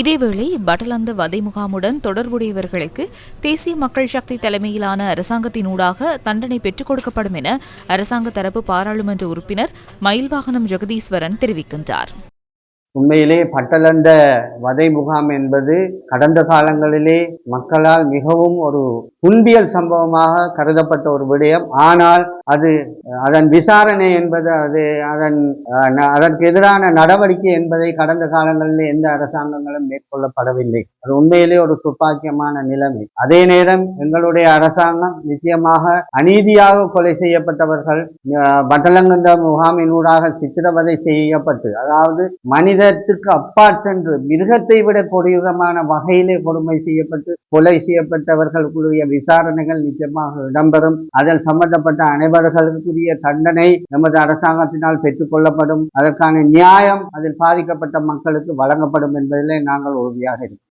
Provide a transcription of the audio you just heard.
இதேவேளை பட்டலந்த வதை முகாமுடன் தொடர்புடையவர்களுக்கு தேசிய மக்கள் சக்தி தலைமையிலான அரசாங்கத்தினூடாக தண்டனை பெற்றுக் கொடுக்கப்படும் என அரசாங்க தரப்பு பாராளுமன்ற உறுப்பினர் மயில்வாகனம் ஜெகதீஸ்வரன் தெரிவிக்கின்றார். உண்மையிலே பட்டலந்த வதை முகாம் என்பது கடந்த காலங்களிலே மக்களால் மிகவும் ஒரு துன்பியல் சம்பவமாக கருதப்பட்ட ஒரு விடயம். ஆனால் அது அதன் விசாரணை என்பது அது அதன் அதற்கு எதிரான நடவடிக்கை என்பதை கடந்த காலங்களில் எந்த அரசாங்கங்களும் மேற்கொள்ளப்படவில்லை. அது உண்மையிலே ஒரு துப்பாக்கியமான நிலைமை. அதே நேரம் எங்களுடைய அரசாங்கம் நிச்சயமாக அநீதியாக கொலை செய்யப்பட்டவர்கள் பட்டலங்கந்த முகாமினூடாக சித்திரவதை செய்யப்பட்டு அதாவது மனிதத்துக்கு அப்பா சென்று மிருகத்தை விட கொடூரமான வகையிலே கொடுமை செய்யப்பட்டு கொலை செய்யப்பட்டவர்களுக்குரிய விசாரணைகள் நிச்சயமாக இடம்பெறும். அதில் சம்பந்தப்பட்ட அனைவர்களுக்குரிய தண்டனை நமது அரசாங்கத்தினால் பெற்றுக்கொள்ளப்படும் அதற்கான நியாயம் அதில் பாதிக்கப்பட்ட மக்களுக்கு வழங்கப்படும் என்பதிலே நாங்கள் உறுதியாக இருக்கிறோம்